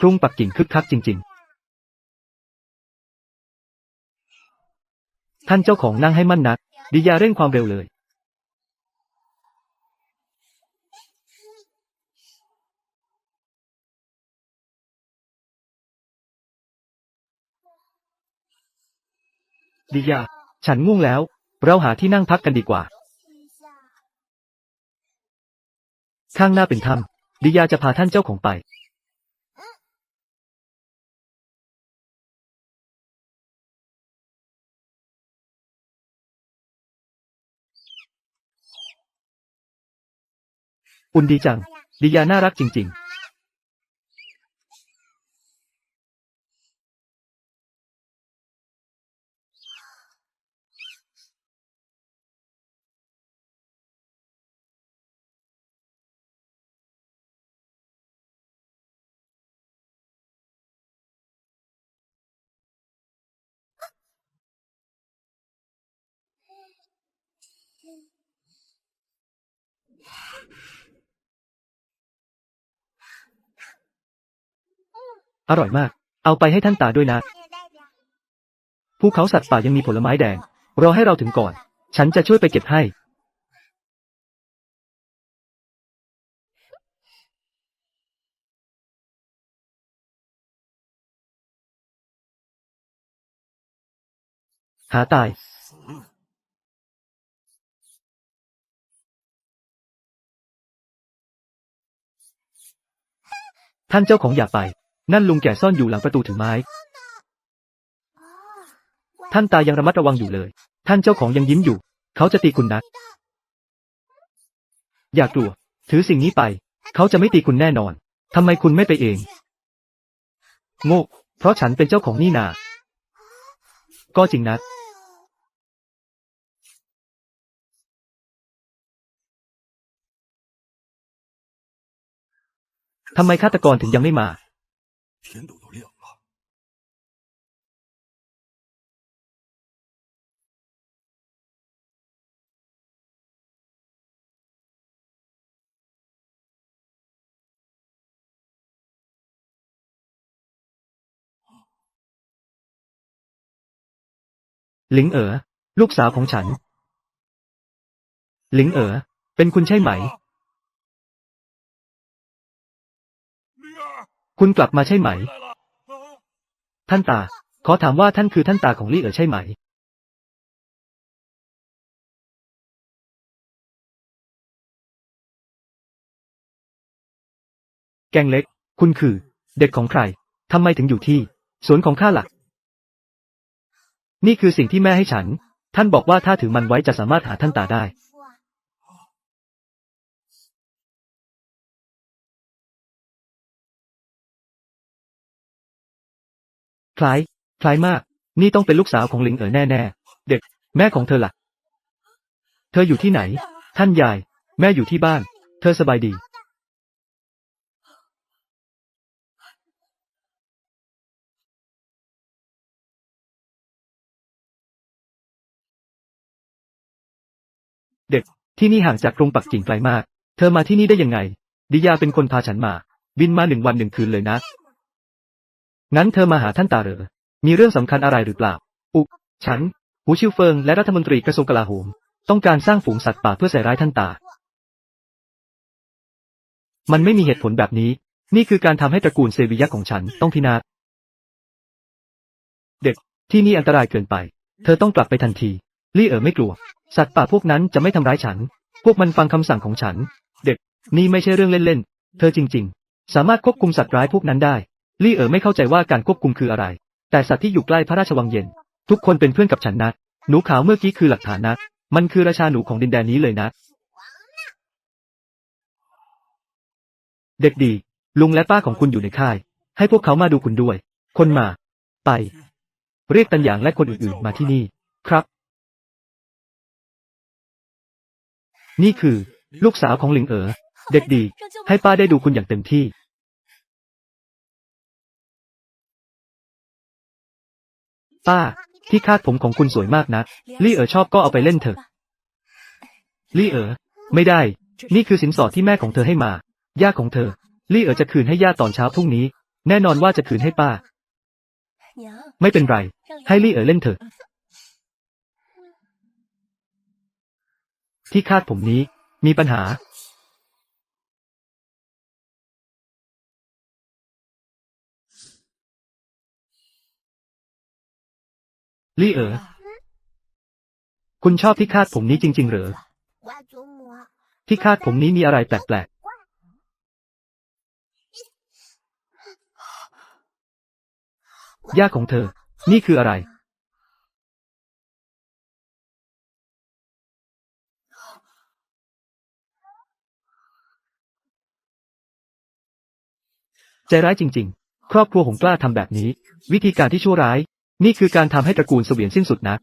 กรุงปักกิ่งคึกคักจริง ๆ ท่านเจ้าของนั่งให้มั่นนัก ดิยาเร่งความเร็วเลย ดิยา ฉันง่วงแล้ว เราหาที่นั่งพักกันดีกว่า ข้างหน้าเป็นถ้ำดิยาจะพาท่านเจ้าของไป อุ่นดีจัง ดิยาน่ารักจริง ๆ อร่อยมาก เอาไปให้ท่านตาด้วยนะ ภูเขาสัตว์ป่ายังมีผลไม้แดง รอให้เราถึงก่อน ฉันจะช่วยไปเก็บให้ หาตาย ท่านเจ้าของอย่าไป นั่นลุงแก่ซ่อนอยู่หลังประตูถือไม้ ท่านตายังระมัดระวังอยู่เลย ท่านเจ้าของยังยิ้มอยู่ เขาจะตีคุณนะ อย่ากลัว ถือสิ่งนี้ไป เขาจะไม่ตีคุณแน่นอน ทำไมคุณไม่ไปเอง โง่เพราะฉันเป็นเจ้าของนี่นา ก็จริงนะทำไมฆาตกรถึงยังไม่มา 天都都亮了， หลิงเอ๋อ ลูกสาวของฉัน หลิงเอ๋อ เป็นคุณใช่ไหม คุณกลับมาใช่ไหม ท่านตา ขอถามว่าท่านคือท่านตาของลี่เอ๋อใช่ไหม แกงเล็ก คุณคือ เด็กของใคร ทำไมถึงอยู่ที่ สวนของข้าหล่ะนี่คือสิ่งที่แม่ให้ฉัน ท่านบอกว่าถ้าถือมันไว้จะสามารถหาท่านตาได้ คล้าย คล้ายมาก นี่ต้องเป็นลูกสาวของหลิงเอ๋อแน่ๆเด็ก แม่ของเธอล่ะ เธออยู่ที่ไหน ท่านยาย แม่อยู่ที่บ้าน เธอสบายดี เด็ก ที่นี่ห่างจากกรุงปักกิ่งไกลมาก เธอมาที่นี่ได้ยังไง ดิยาเป็นคนพาฉันมา บินมาหนึ่งวันหนึ่งคืนเลยนะ งั้นเธอมาหาท่านตาเหรอ มีเรื่องสำคัญอะไรหรือเปล่า อุ ฉัน หูชิวเฟิงและรัฐมนตรีกระทรวงกลาโหม ต้องการสร้างฝูงสัตว์ป่าเพื่อใส่ร้ายท่านตา มันไม่มีเหตุผลแบบนี้ นี่คือการทำให้ตระกูลเซวิยะของฉันต้องพินาศ เด็ก ที่นี่อันตรายเกินไป เธอต้องกลับไปทันที ลี่เอ๋อไม่กลัว สัตว์ป่าพวกนั้นจะไม่ทำร้ายฉัน พวกมันฟังคำสั่งของฉัน เด็ก นี่ไม่ใช่เรื่องเล่นๆ เธอจริง ๆ สามารถควบคุมสัตว์ร้ายพวกนั้นได้ ลี่เอ๋อไม่เข้าใจว่าการควบคุมคืออะไร แต่สัตว์ที่อยู่ใกล้พระราชวังเย็น ทุกคนเป็นเพื่อนกับฉันนะ หนูขาวเมื่อกี้คือหลักฐานนะ มันคือราชาหนูของดินแดนนี้เลยนะ เด็กดี ลุงและป้าของคุณอยู่ในค่าย ให้พวกเขามาดูคุณด้วย คนมา ไป เรียกตันหยางและคนอื่นๆมาที่นี่ ครับ นี่คือ ลูกสาวของหลิงเอ๋อเด็กดี ให้ป้าได้ดูคุณอย่างเต็มที่ ป้า ที่คาดผมของคุณสวยมากนะลี่เอ๋อชอบก็เอาไปเล่นเถอะ ลี่เอ๋อไม่ได้ นี่คือสินสอดที่แม่ของเธอให้มา ย่าของเธอ ลี่เอ๋อจะคืนให้ย่าตอนเช้าพรุ่งนี้ แน่นอนว่าจะคืนให้ป้า，ไม่เป็นไร ให้ลี่เอ๋อเล่นเถอะ ที่คาดผมนี้ มีปัญหา ลี่เอ๋อคุณชอบที่คาดผมนี้จริงๆหรือที่คาดผมนี้มีอะไรแปลกๆย่าของเธอ นี่คืออะไร ใจร้ายจริง ๆ ครอบครัวของกล้าทำแบบนี้ วิธีการที่ชั่วร้าย นี่คือการทำให้ตระกูลเสวียนสิ้นสุดนะ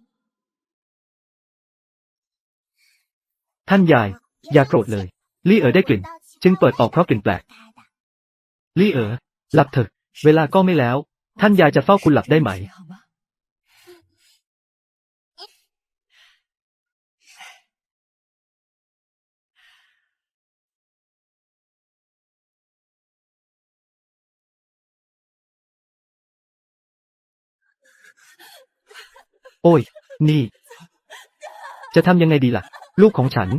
ท่านยาย อย่าโกรธเลย ลี่เอ๋อได้กลิ่น จึงเปิดออกเพราะกลิ่นแปลก ลี่เอ๋อหลับเถอะ เวลาก็ไม่แล้ว ท่านยายจะเฝ้าคุณหลับได้ไหม โอ้ย นี่ จะทำยังไงดีล่ะ ลูกของฉัน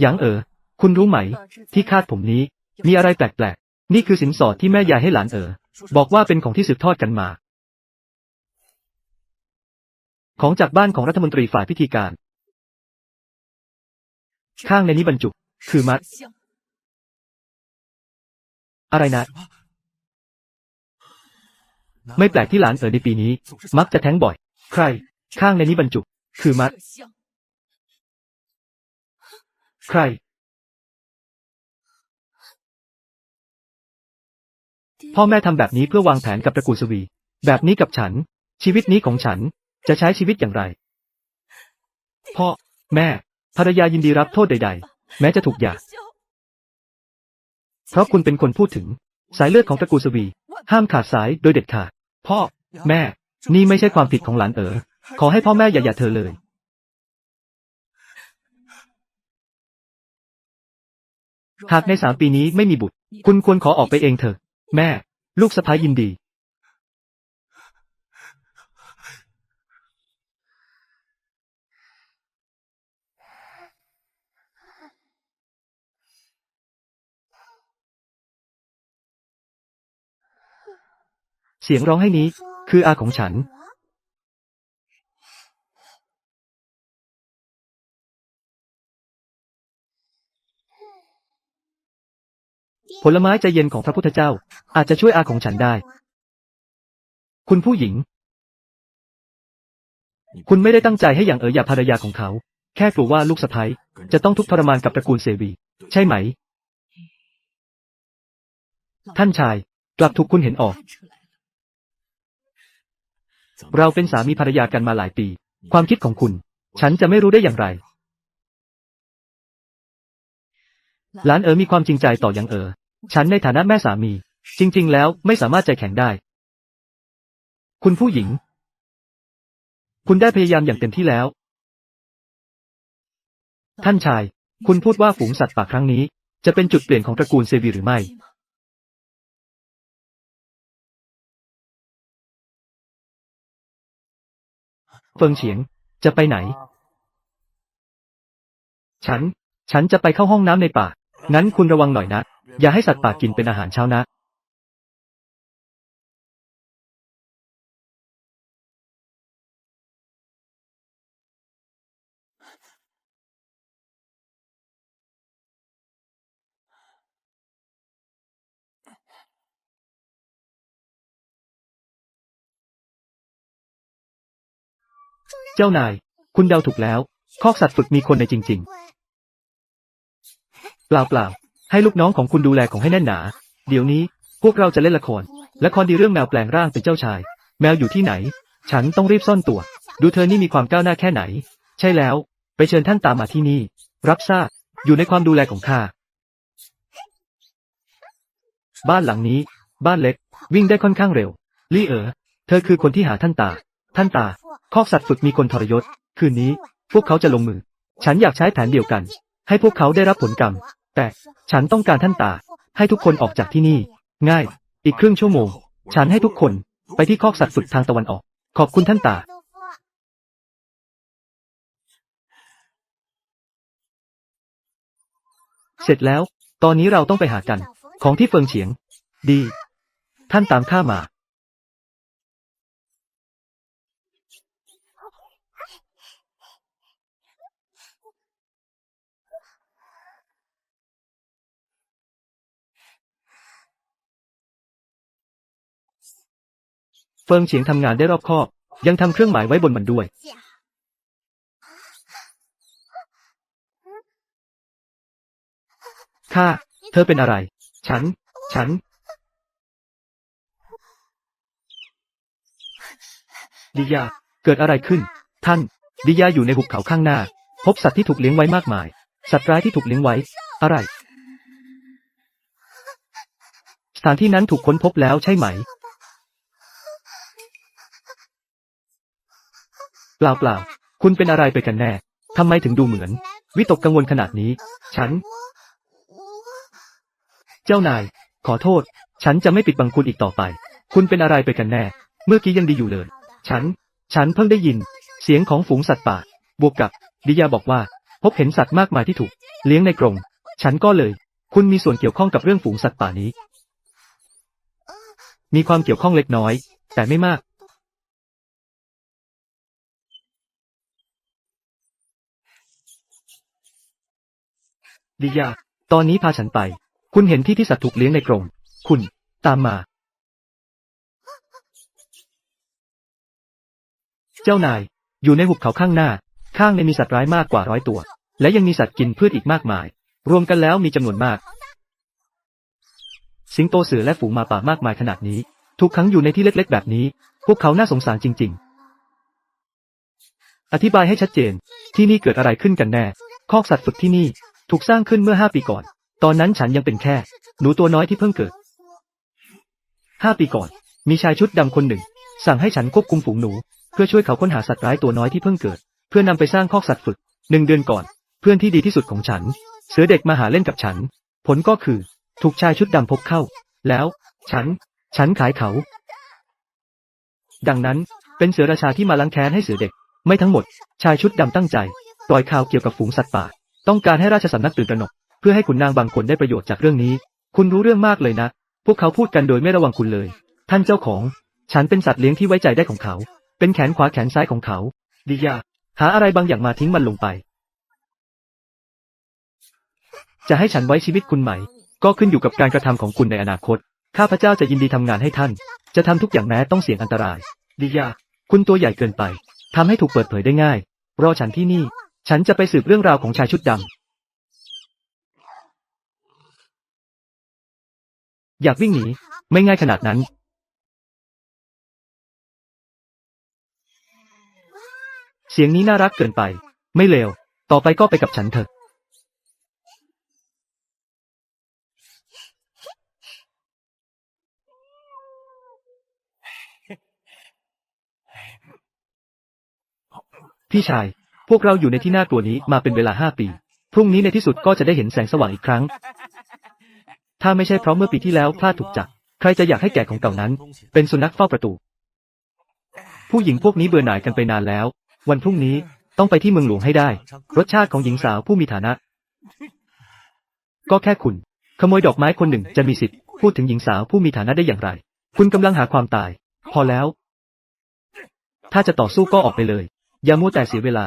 หยางเอ๋อคุณรู้ไหม ที่คาดผมนี้ มีอะไรแปลกๆ นี่คือสินสอดที่แม่ยายให้หลานเอ๋อบอกว่าเป็นของที่สืบทอดกันมา ของจากบ้านของรัฐมนตรีฝ่ายพิธีการ ข้างในนี้บรรจุ คือมัด อะไรนะ ไม่แปลกที่หลานเอ๋อในปีนี้ มักจะแท้งบ่อย ใคร ข้างในนี้บรรจุ คือมัด ใคร พ่อแม่ทำแบบนี้เพื่อวางแผนกับตระกูลสวี แบบนี้กับฉัน ชีวิตนี้ของฉันจะใช้ชีวิตอย่างไร พ่อ แม่ ภรรยายินดีรับโทษใด ๆ แม้จะถูกหย่าเพราะคุณเป็นคนพูดถึง สายเลือดของตระกูลสวี ห้ามขาดสายโดยเด็ดขาด พ่อ แม่ นี่ไม่ใช่ความผิดของหลานเอ๋อ ขอให้พ่อแม่อย่าหย่าเธอเลย หากในสามปีนี้ไม่มีบุตร คุณควรขอออกไปเองเถอะ แม่ ลูกสะพ้ายยินดี เสียงร้องให้นี้ คืออาของฉัน ผลไม้ใจเย็นของพระพุทธเจ้า อาจจะช่วยอาของฉันได้ คุณผู้หญิง คุณไม่ได้ตั้งใจให้อย่างเอ๋อหยาภรรยาของเขา แค่กลัวว่าลูกสะใภ้จะต้องทุกข์ทรมานกับตระกูลเซวี ใช่ไหม ท่านชาย กลับถูกคุณเห็นออก เราเป็นสามีภรรยากันมาหลายปี ความคิดของคุณ ฉันจะไม่รู้ได้อย่างไร หลานเอ๋อมีความจริงใจต่อยังเอ๋อฉันในฐานะแม่สามี จริง ๆ แล้วไม่สามารถใจแข็งได้ คุณผู้หญิง คุณได้พยายามอย่างเต็มที่แล้ว ท่านชาย คุณพูดว่าฝูงสัตว์ป่าครั้งนี้ จะเป็นจุดเปลี่ยนของตระกูลเซวีหรือไม่ เฟิงเฉียง จะไปไหน ฉัน ฉันจะไปเข้าห้องน้ำในป่า งั้นคุณระวังหน่อยนะ อย่าให้สัตว์ป่ากินเป็นอาหารเช้านะ เจ้านาย คุณเดาถูกแล้ว คอกสัตว์ฝึกมีคนในจริง ๆ เปล่าเปล่าๆให้ลูกน้องของคุณดูแลของให้แน่นหนา เดี๋ยวนี้ พวกเราจะเล่นละคร ละครดีเรื่องแมวแปลงร่างเป็นเจ้าชาย แมวอยู่ที่ไหน ฉันต้องรีบซ่อนตัว ดูเธอนี่มีความก้าวหน้าแค่ไหน ใช่แล้ว ไปเชิญท่านตามมาที่นี่ รับทราบ อยู่ในความดูแลของข้า บ้านหลังนี้ บ้านเล็ก วิ่งได้ค่อนข้างเร็ว ลี่เอ๋อ เธอคือคนที่หาท่านตา ท่านตา คอกสัตว์ฝึกมีคนทรยศ คืนนี้ พวกเขาจะลงมือ ฉันอยากใช้แผนเดียวกัน ให้พวกเขาได้รับผลกรรม แต่ฉันต้องการท่านตา ให้ทุกคนออกจากที่นี่ ง่าย อีกครึ่งชั่วโมง ฉันให้ทุกคนไปที่คอกสัตว์ฝึกทางตะวันออก ขอบคุณท่านตา เสร็จแล้ว ตอนนี้เราต้องไปหากัน ของที่เฟิงเฉียง ดี ท่านตามข้ามา เฟิงเฉียงทำงานได้รอบคอบ ยังทำเครื่องหมายไว้บนมันด้วย ข้า เธอเป็นอะไร ฉัน ฉัน ดิยา เกิดอะไรขึ้น ท่าน ดิยาอยู่ในหุบเขาข้างหน้า พบสัตว์ที่ถูกเลี้ยงไว้มากมาย สัตว์ร้ายที่ถูกเลี้ยงไว้ อะไร สถานที่นั้นถูกค้นพบแล้วใช่ไหม เปล่าเปล่า คุณเป็นอะไรไปกันแน่ ทำไมถึงดูเหมือน วิตกกังวลขนาดนี้ ฉัน เจ้านาย ขอโทษ ฉันจะไม่ปิดบังคุณอีกต่อไป คุณเป็นอะไรไปกันแน่ เมื่อกี้ยังดีอยู่เลย ฉัน ฉันเพิ่งได้ยิน เสียงของฝูงสัตว์ป่า บวกกับ ดิยาบอกว่า พบเห็นสัตว์มากมายที่ถูก เลี้ยงในกรง ฉันก็เลย คุณมีส่วนเกี่ยวข้องกับเรื่องฝูงสัตว์ป่านี้ มีความเกี่ยวข้องเล็กน้อย แต่ไม่มาก ดิยา ตอนนี้พาฉันไป คุณเห็นที่ที่สัตว์ถูกเลี้ยงในกรง คุณ ตามมา เจ้านาย อยู่ในหุบเขาข้างหน้า ข้างในมีสัตว์ร้ายมากกว่าร้อยตัว และยังมีสัตว์กินพืชอีกมากมาย รวมกันแล้วมีจำนวนมาก สิงโตเสือและฝูงหมาป่ามากมายขนาดนี้ ถูกขังอยู่ในที่เล็กๆ แบบนี้ พวกเขาน่าสงสารจริง ๆอธิบายให้ชัดเจน ที่นี่เกิดอะไรขึ้นกันแน่ คอกสัตว์ฝึกที่นี่ ถูกสร้างขึ้นเมื่อห้าปีก่อน ตอนนั้นฉันยังเป็นแค่ หนูตัวน้อยที่เพิ่งเกิดห้าปีก่อน มีชายชุดดำคนหนึ่ง สั่งให้ฉันควบคุมฝูงหนู เพื่อช่วยเขาค้นหาสัตว์ร้ายตัวน้อยที่เพิ่งเกิด เพื่อนำไปสร้างคอกสัตว์ฝึกหนึ่งเดือนก่อน เพื่อนที่ดีที่สุดของฉัน เสือเด็กมาหาเล่นกับฉัน ผลก็คือ ถูกชายชุดดำพบเข้า แล้ว ฉัน ฉันขายเขา ดังนั้น เป็นเสือราชาที่มาล้างแค้นให้เสือเด็ก ไม่ทั้งหมด ชายชุดดำตั้งใจ ปล่อยข่าวเกี่ยวกับฝูงสัตว์ป่า ต้องการให้ราชสำนักตื่นตระหนก เพื่อให้ขุนนางบางคนได้ประโยชน์จากเรื่องนี้ คุณรู้เรื่องมากเลยนะ พวกเขาพูดกันโดยไม่ระวังคุณเลย ท่านเจ้าของ ฉันเป็นสัตว์เลี้ยงที่ไว้ใจได้ของเขา เป็นแขนขวาแขนซ้ายของเขาดิยาหาอะไรบางอย่างมาทิ้งมันลงไป จะให้ฉันไว้ชีวิตคุณไหม ก็ขึ้นอยู่กับการกระทำของคุณในอนาคต ข้าพเจ้าจะยินดีทำงานให้ท่าน จะทำทุกอย่างแม้ต้องเสี่ยงอันตรายดิยา คุณตัวใหญ่เกินไปทำให้ถูกเปิดเผยได้ง่าย รอฉันที่นี่ ฉันจะไปสืบเรื่องราวของชายชุดดำ อยากวิ่งหนี ไม่ง่ายขนาดนั้น เสียงนี้น่ารักเกินไป ไม่เลว ต่อไปก็ไปกับฉันเถอะ พี่ชาย วกเราอยู่ในที่น่ากลัวนี้มาเป็นเวลาห้าปี พรุ่งนี้ในที่สุดก็จะได้เห็นแสงสว่างอีกครั้ง ถ้าไม่ใช่เพราะเมื่อปีที่แล้วพลาดถูกจับ ใครจะอยากให้แก่ของเก่านั้น เป็นสุนัขเฝ้าประตู ผู้หญิงพวกนี้เบื่อหน่ายกันไปนานแล้ว วันพรุ่งนี้ต้องไปที่เมืองหลวงให้ได้ รสชาติของหญิงสาวผู้มีฐานะ ก็แค่คุณ ขโมยดอกไม้คนหนึ่งจะมีสิทธิ์พูดถึงหญิงสาวผู้มีฐานะได้อย่างไร คุณกำลังหาความตาย พอแล้ว ถ้าจะต่อสู้ก็ออกไปเลย อย่ามัวแต่เสียเวลา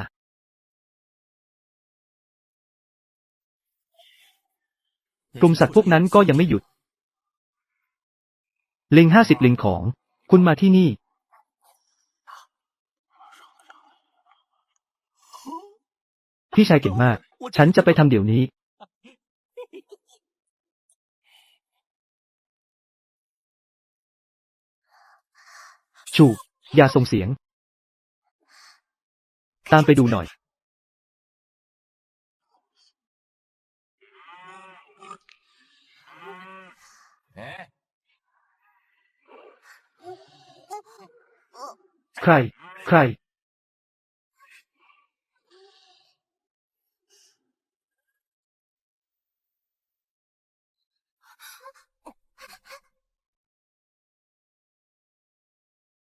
กลุ่มสัตว์พวกนั้นก็ยังไม่หยุด ลิงห้าสิบลิงของ คุณมาที่นี่ พี่ชายเก่งมาก ฉันจะไปทำเดี๋ยวนี้ ชู อย่าส่งเสียง ตามไปดูหน่อย ใคร ใคร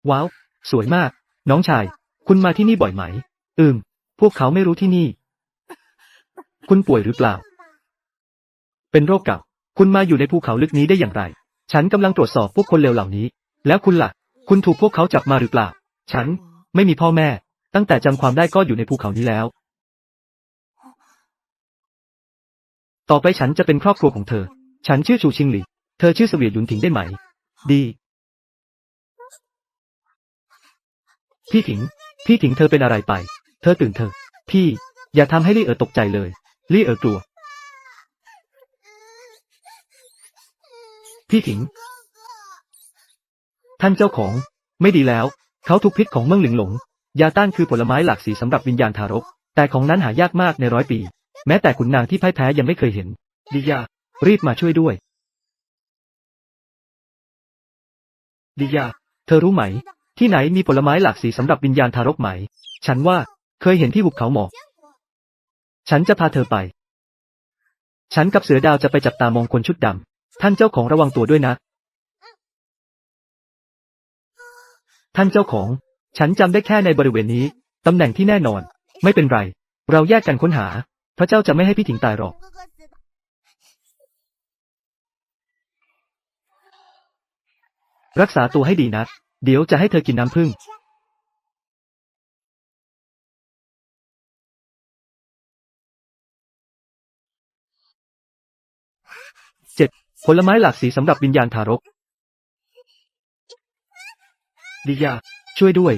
ว้าว สวยมาก น้องชาย คุณมาที่นี่บ่อยไหม อืม พวกเขาไม่รู้ที่นี่ คุณป่วยหรือเปล่า เป็นโรคเก่า คุณมาอยู่ในภูเขาลึกนี้ได้อย่างไร ฉันกำลังตรวจสอบพวกคนเลวเหล่านี้ แล้วคุณละ่ะ คุณถูกพวกเขาจับมาหรือเปล่า ฉันไม่มีพ่อแม่ ตั้งแต่จำความได้ก็อยู่ในภูเขานี้แล้ว ต่อไปฉันจะเป็นครอบครัวของเธอ ฉันชื่อชูชิงหลี่ เธอชื่อเสวียนหยุนถิงได้ไหม ดี พี่ถิง พี่ถิงเธอเป็นอะไรไป เธอตื่นเธอะพี่ อย่าทำให้ลี่เอ๋อตกใจเลย ลี่เอ๋อกลัว พี่ถิง ท่านเจ้าของ ไม่ดีแล้ว เขาถูกพิษของเมืองหลิงหลง ยาต้านคือผลไม้หลากสีสำหรับวิญญาณทารก แต่ของนั้นหายากมากในร้อยปี แม้แต่ขุนนางที่พ่ายแพ้ยังไม่เคยเห็นดิยา รีบมาช่วยด้วยดิยา เธอรู้ไหม ที่ไหนมีผลไม้หลากสีสำหรับวิญญาณทารกไหม ฉันว่าเคยเห็นที่หุบเขาหมอกฉันจะพาเธอไป ฉันกับเสือดาวจะไปจับตามองคนชุดดำท่านเจ้าของระวังตัวด้วยนะ ท่านเจ้าของ ฉันจำได้แค่ในบริเวณนี้ ตำแหน่งที่แน่นอน ไม่เป็นไร เราแยกกันค้นหา พระเจ้าจะไม่ให้พี่ถิงตายหรอก รักษาตัวให้ดีนะ เดี๋ยวจะให้เธอกินน้ำผึ้ง เจ็ดผลไม้หลากสีสำหรับวิญญาณทารก ดิยา ช่วยด้วย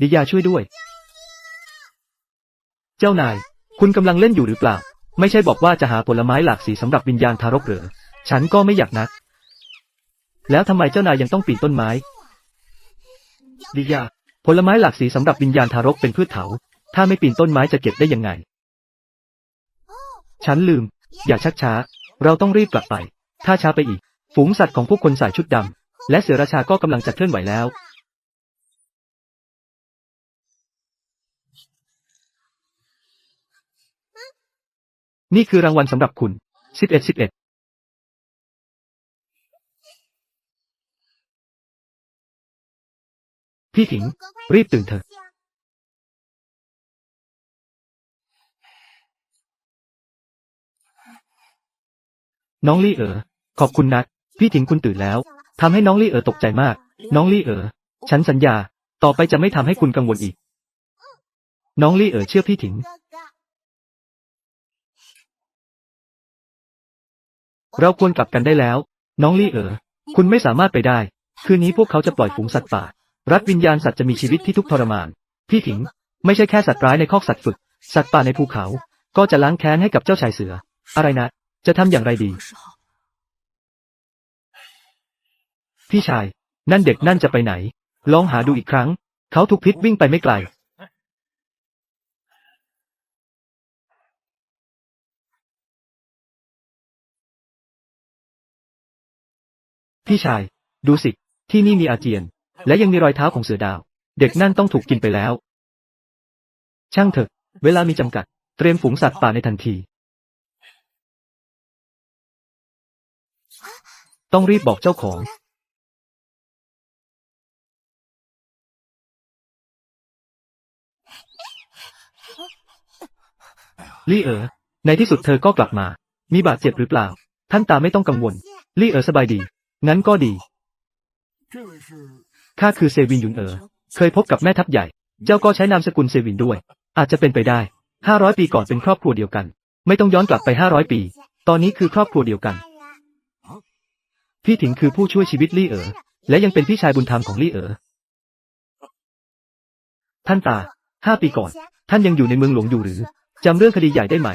ดิยาช่วยด้วย เจ้านาย คุณกำลังเล่นอยู่หรือเปล่า ไม่ใช่บอกว่าจะหาผลไม้หลากสีสำหรับวิญญาณทารกเหรอ ฉันก็ไม่อยากนัก แล้วทำไมเจ้านายยังต้องปีนต้นไม้ ดิยา ผลไม้หลากสีสำหรับวิญญาณทารกเป็นพืชเถา ถ้าไม่ปีนต้นไม้จะเก็บได้ยังไง ฉันลืม อย่าชักช้า เราต้องรีบกลับไป ถ้าช้าไปอีก ฝูงสัตว์ของพวกคนใส่ชุดดำและเสือราชาก็กำลังจะเคลื่อนไหวแล้ว นี่คือรางวัลสำหรับคุณสิบเอ็ดสิบเอ็ดพี่ถิง รีบตื่นเถอะ น้องลี่เอ๋อขอบคุณนักพี่ถิงคุณตื่นแล้วทำให้น้องลี่เอ๋อตกใจมาก น้องลี่เอ๋อฉันสัญญา ต่อไปจะไม่ทำให้คุณกังวลอีก น้องลี่เอ๋อเชื่อพี่ถิง，เราควรกลับกันได้แล้ว น้องลี่เอ๋อคุณไม่สามารถไปได้ คืนนี้พวกเขาจะปล่อยฝูงสัตว์ป่า รัฐวิญญาณสัตว์จะมีชีวิตที่ทุกทรมาน พี่ถิง ไม่ใช่แค่สัตว์ร้ายในคอกสัตว์ฝึก สัตว์ป่าในภูเขา ก็จะล้างแค้นให้กับเจ้าชายเสือ อะไรนะ จะทำอย่างไรดี พี่ชาย นั่นเด็กนั่นจะไปไหน ลองหาดูอีกครั้ง เขาทุกพิษวิ่งไปไม่ไกล พี่ชาย ดูสิ ที่นี่มีอาเจียน และยังมีรอยเท้าของเสือดาว เด็กนั่นต้องถูกกินไปแล้ว ช่างเถอะ เวลามีจำกัด เตรียมฝูงสัตว์ป่าในทันที ต้องรีบบอกเจ้าของลี่เอ๋อในที่สุดเธอก็กลับมา มีบาดเจ็บหรือเปล่า ท่านตาไม่ต้องกังวล ลี่เอ๋อสบายดี งั้นก็ดี ข้าคือเซวินยุนเอ๋อ เคยพบกับแม่ทัพใหญ่ เจ้าก็ใช้นามสกุลเซวินด้วย อาจจะเป็นไปได้ห้าร้อยปีก่อนเป็นครอบครัวเดียวกัน ไม่ต้องย้อนกลับไปห้าร้อยปี ตอนนี้คือครอบครัวเดียวกัน พี่ถิงคือผู้ช่วยชีวิตลี่เอ๋อและยังเป็นพี่ชายบุญธรรมของลี่เอ๋อท่านตาห้าปีก่อน ท่านยังอยู่ในเมืองหลวงอยู่หรือจำเรื่องคดีใหญ่ได้ไหม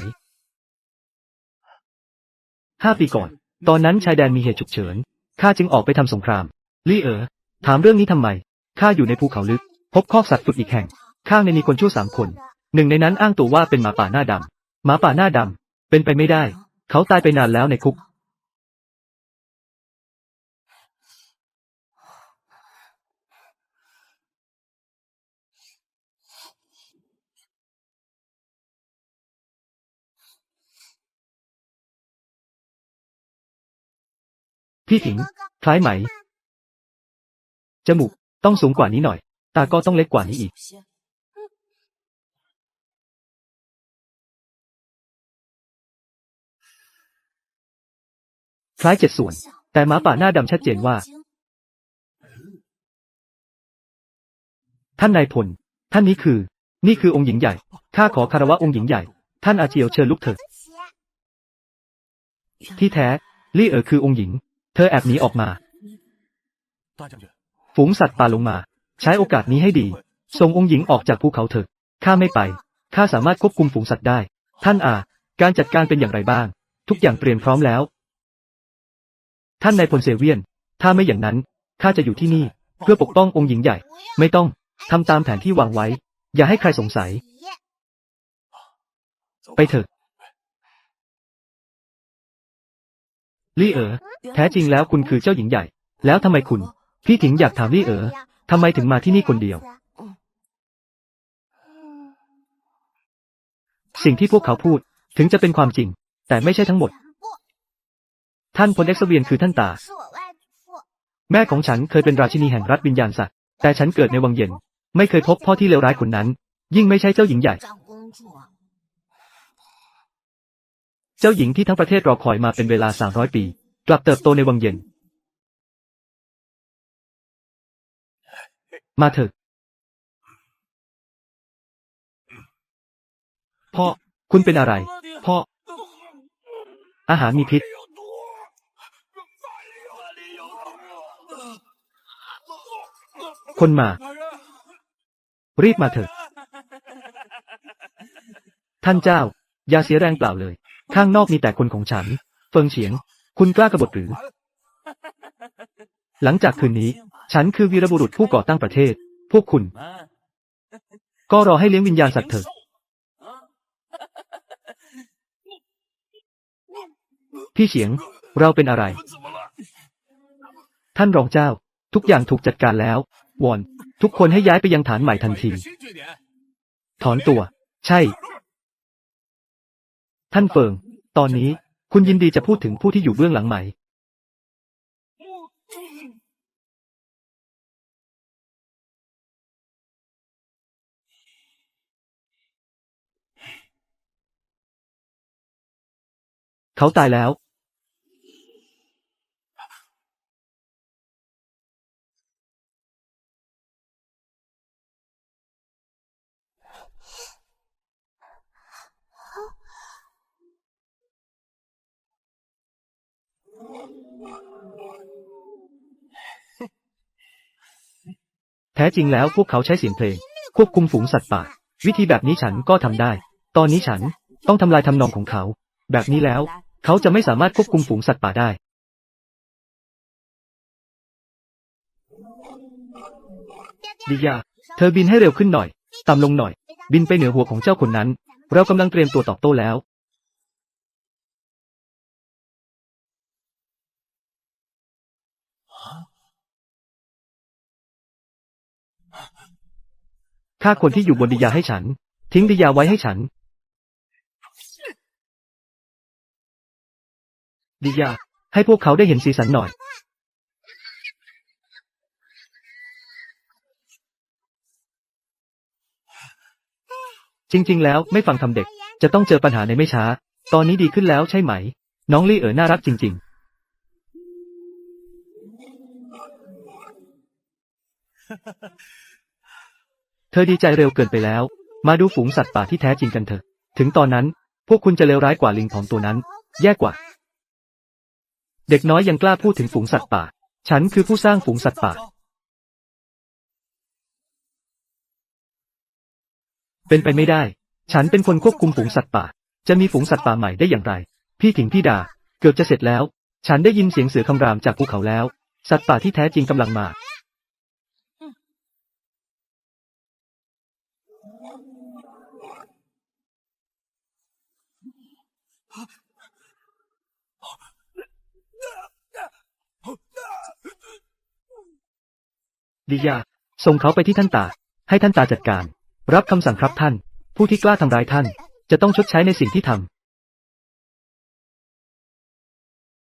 ห้าปีก่อน ตอนนั้นชายแดนมีเหตุฉุกเฉินข้าจึงออกไปทำสงครามลี่เอ๋อถามเรื่องนี้ทำไมข้าอยู่ในภูเขาลึก พบคอกสัตว์ฝึกอีกแห่ง ข้างในมีคนชั่วสามคน หนึ่งในนั้นอ้างตัวว่าเป็นหมาป่าหน้าดำหมาป่าหน้าดำเป็นไปไม่ได้ เขาตายไปนานแล้วในคุก พี่ถิง คล้ายไหม จมูก ต้องสูงกว่านี้หน่อย ตาก็ต้องเล็กกว่านี้อีก คล้ายเจ็ดส่วน แต่หมาป่าหน้าดำชัดเจนว่า ท่านนายพล ท่านนี้คือ นี่คือองค์หญิงใหญ่ ข้าขอคารวะองค์หญิงใหญ่ ท่านอาเจียวเชิญลุกเถิดที่แท้ ลี่เอ๋อคือองค์หญิง เธอแอบหนีออกมา ฝูงสัตว์ป่าลงมา ใช้โอกาสนี้ให้ดี ส่งองค์หญิงออกจากภูเขาเถิดข้าไม่ไป ข้าสามารถควบคุมฝูงสัตว์ได้ ท่านอา การจัดการเป็นอย่างไรบ้าง ทุกอย่างเตรียมพร้อมแล้ว ท่านนายพลเซเวียน ถ้าไม่อย่างนั้น ข้าจะอยู่ที่นี่ เพื่อปกป้ององค์หญิงใหญ่ ไม่ต้อง ทำตามแผนที่วางไว้ อย่าให้ใครสงสัย ไปเถอะ ลี่เอ๋อแท้จริงแล้วคุณคือเจ้าหญิงใหญ่ แล้วทำไมคุณ พี่ถิงอยากถามลี่เอ๋อทำไมถึงมาที่นี่คนเดียว สิ่งที่พวกเขาพูดถึงจะเป็นความจริง แต่ไม่ใช่ทั้งหมด ท่านพลเอ็กซ์เวียนคือท่านตา แม่ของฉันเคยเป็นราชินีแห่งรัฐวิญญาณสัตว์แต่ฉันเกิดในวังเย็น ไม่เคยพบพ่อที่เลวร้ายคนนั้น ยิ่งไม่ใช่เจ้าหญิงใหญ่ เจ้าหญิงที่ทั้งประเทศรอคอยมาเป็นเวลา300ปี กลับเติบโตในวังเย็น มาเถอะ พ่อ คุณเป็นอะไร พ่อ อาหารมีพิษ คนมา รีบมาเถอะ ท่านเจ้า อย่าเสียแรงเปล่าเลย ข้างนอกมีแต่คนของฉัน เฟิงเฉียง คุณกล้ากบฏหรือ หลังจากคืนนี้ ฉันคือวีรบุรุษผู้ก่อตั้งประเทศ พวกคุณ ก็รอให้เลี้ยงวิญญาณสัตว์เถอะ พี่เฉียง เราเป็นอะไร ท่านรองเจ้า ทุกอย่างถูกจัดการแล้ว วอน ทุกคนให้ย้ายไปยังฐานใหม่ทันที ถอนตัว ใช่ ท่านเฟิง ตอนนี้คุณยินดีจะพูดถึงผู้ที่อยู่เบื้องหลังไหม เขาตายแล้ว แท้จริงแล้วพวกเขาใช้เสียงเพลง ควบคุมฝูงสัตว์ป่า วิธีแบบนี้ฉันก็ทำได้ ตอนนี้ฉันต้องทำลายทำนองของเขา แบบนี้แล้ว เขาจะไม่สามารถควบคุมฝูงสัตว์ป่าได้ ดิยา เธอบินให้เร็วขึ้นหน่อย ต่ำลงหน่อย บินไปเหนือหัวของเจ้าคนนั้น เรากำลังเตรียมตัวตอบโต้แล้ว ฆ่าคนที่อยู่บนดิยาให้ฉัน ทิ้งดิยาไว้ให้ฉัน ดิยา ให้พวกเขาได้เห็นสีสันหน่อย จริง ๆ แล้วไม่ฟังคำเด็ก จะต้องเจอปัญหาในไม่ช้า ตอนนี้ดีขึ้นแล้วใช่ไหม น้องลี่เอ๋อน่ารักจริง ๆ เธอดีใจเร็วเกินไปแล้ว มาดูฝูงสัตว์ป่าที่แท้จริงกันเถอะ ถึงตอนนั้น พวกคุณจะเลวร้ายกว่าลิงผอมตัวนั้น แย่กว่า เด็กน้อยยังกล้าพูดถึงฝูงสัตว์ป่า ฉันคือผู้สร้างฝูงสัตว์ป่า เป็นไปไม่ได้ ฉันเป็นคนควบคุมฝูงสัตว์ป่า จะมีฝูงสัตว์ป่าใหม่ได้อย่างไร พี่ถิงพี่ดา เกือบจะเสร็จแล้ว ฉันได้ยินเสียงเสือคำรามจากภูเขาแล้ว สัตว์ป่าที่แท้จริงกำลังมา ดิยา ส่งเขาไปที่ท่านตา ให้ท่านตาจัดการ รับคำสั่งครับท่าน ผู้ที่กล้าทำร้ายท่าน จะต้องชดใช้ในสิ่งที่ทำ